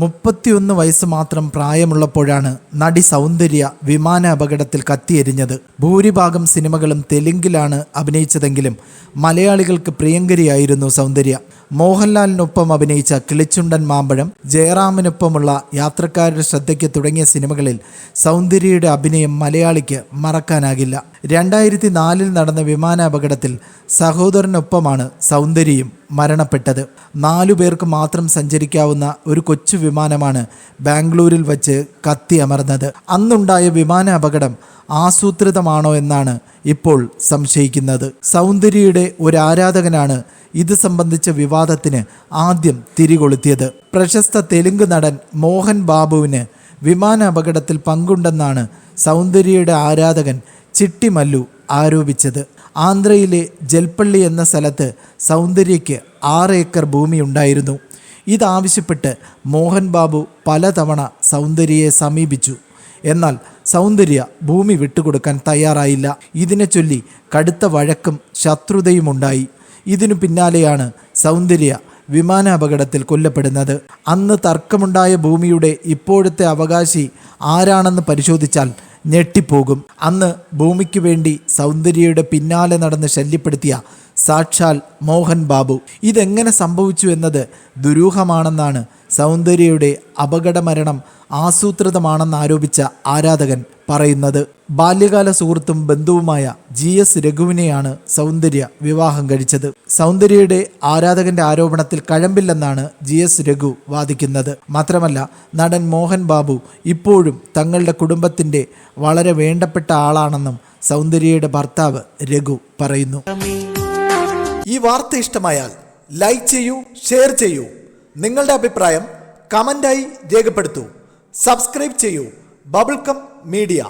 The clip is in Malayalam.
മുപ്പത്തിയൊന്ന് വയസ്സ് മാത്രം പ്രായമുള്ളപ്പോഴാണ് നടി സൗന്ദര്യ വിമാന അപകടത്തിൽ കത്തിയെരിഞ്ഞത്. ഭൂരിഭാഗം സിനിമകളും തെലുങ്കിലാണ് അഭിനയിച്ചതെങ്കിലും മലയാളികൾക്ക് പ്രിയങ്കരിയായിരുന്നു സൗന്ദര്യ. മോഹൻലാലിനൊപ്പം അഭിനയിച്ച കിളിച്ചുണ്ടൻ മാമ്പഴം ജയറാമിനൊപ്പമുള്ള യാത്രക്കാരുടെ ശ്രദ്ധയ്ക്ക് തുടങ്ങിയ സിനിമകളിൽ സൗന്ദര്യയുടെ അഭിനയം മലയാളിക്ക് മറക്കാനാകില്ല. രണ്ടായിരത്തി നാലിൽ നടന്ന വിമാന അപകടത്തിൽ സഹോദരനൊപ്പമാണ് സൗന്ദര്യയും മരണപ്പെട്ടത്. നാലു പേർക്ക് മാത്രം സഞ്ചരിക്കാവുന്ന ഒരു കൊച്ചു വിമാനമാണ് ബാംഗ്ലൂരിൽ വച്ച് കത്തിയമർന്നത് അന്നുണ്ടായ വിമാന അപകടം ആസൂത്രിതമാണോ എന്നാണ് ഇപ്പോൾ സംശയിക്കുന്നത്. സൗന്ദര്യയുടെ ഒരു ആരാധകനാണ് ഇത് സംബന്ധിച്ച വിവാദത്തിന് ആദ്യം തിരികൊളുത്തിയത്. പ്രശസ്ത തെലുങ്ക് നടൻ മോഹൻ ബാബുവിന് വിമാന അപകടത്തിൽ പങ്കുണ്ടെന്നാണ് സൗന്ദര്യയുടെ ആരാധകൻ ചിട്ടിമല്ലു ആരോപിച്ചത്. ആന്ധ്രയിലെ ജൽപ്പള്ളി എന്ന സ്ഥലത്ത് സൗന്ദര്യയ്ക്ക് ആറ് ഏക്കർ ഭൂമിയുണ്ടായിരുന്നു. ഇതാവശ്യപ്പെട്ട് മോഹൻ ബാബു പലതവണ സൗന്ദര്യയെ സമീപിച്ചു. എന്നാൽ സൗന്ദര്യ ഭൂമി വിട്ടുകൊടുക്കാൻ തയ്യാറായില്ല. ഇതിനെ ചൊല്ലി കടുത്ത വഴക്കും ശത്രുതയുമുണ്ടായി. ഇതിനു പിന്നാലെയാണ് സൗന്ദര്യ വിമാന അപകടത്തിൽ കൊല്ലപ്പെടുന്നത്. അന്ന് തർക്കമുണ്ടായ ഭൂമിയുടെ ഇപ്പോഴത്തെ അവകാശി ആരാണെന്ന് പരിശോധിച്ചാൽ ഞെട്ടിപ്പോകും. അന്ന് ഭൂമിക്ക് വേണ്ടി സൗന്ദര്യയുടെ പിന്നാലെ നടന്ന് ശല്യപ്പെടുത്തിയ സാക്ഷാൽ മോഹൻ ബാബു. ഇതെങ്ങനെ സംഭവിച്ചു എന്നത് ദുരൂഹമാണെന്നാണ് സൗന്ദര്യയുടെ അപകടമരണം ആസൂത്രിതമാണെന്ന് ആരോപിച്ച ആരാധകൻ പറയുന്നത്. ബാല്യകാല സുഹൃത്തും ബന്ധുവുമായ ജി എസ് രഘുവിനെയാണ് സൗന്ദര്യ വിവാഹം കഴിച്ചത്. സൗന്ദര്യയുടെ ആരാധകന്റെ ആരോപണത്തിൽ കഴമ്പില്ലെന്നാണ് ജി എസ് രഘു വാദിക്കുന്നത്. മാത്രമല്ല നടൻ മോഹൻ ബാബു ഇപ്പോഴും തങ്ങളുടെ കുടുംബത്തിന്റെ വളരെ വേണ്ടപ്പെട്ട ആളാണെന്നും സൗന്ദര്യയുടെ ഭർത്താവ് രഘു പറയുന്നു. ഈ വാർത്ത ഇഷ്ടമായാൽ ലൈക്ക് ചെയ്യൂ ഷെയർ ചെയ്യൂ. നിങ്ങളുടെ അഭിപ്രായം കമന്റായി രേഖപ്പെടുത്തൂ. സബ്സ്ക്രൈബ് ചെയ്യൂ. Bubblegum media.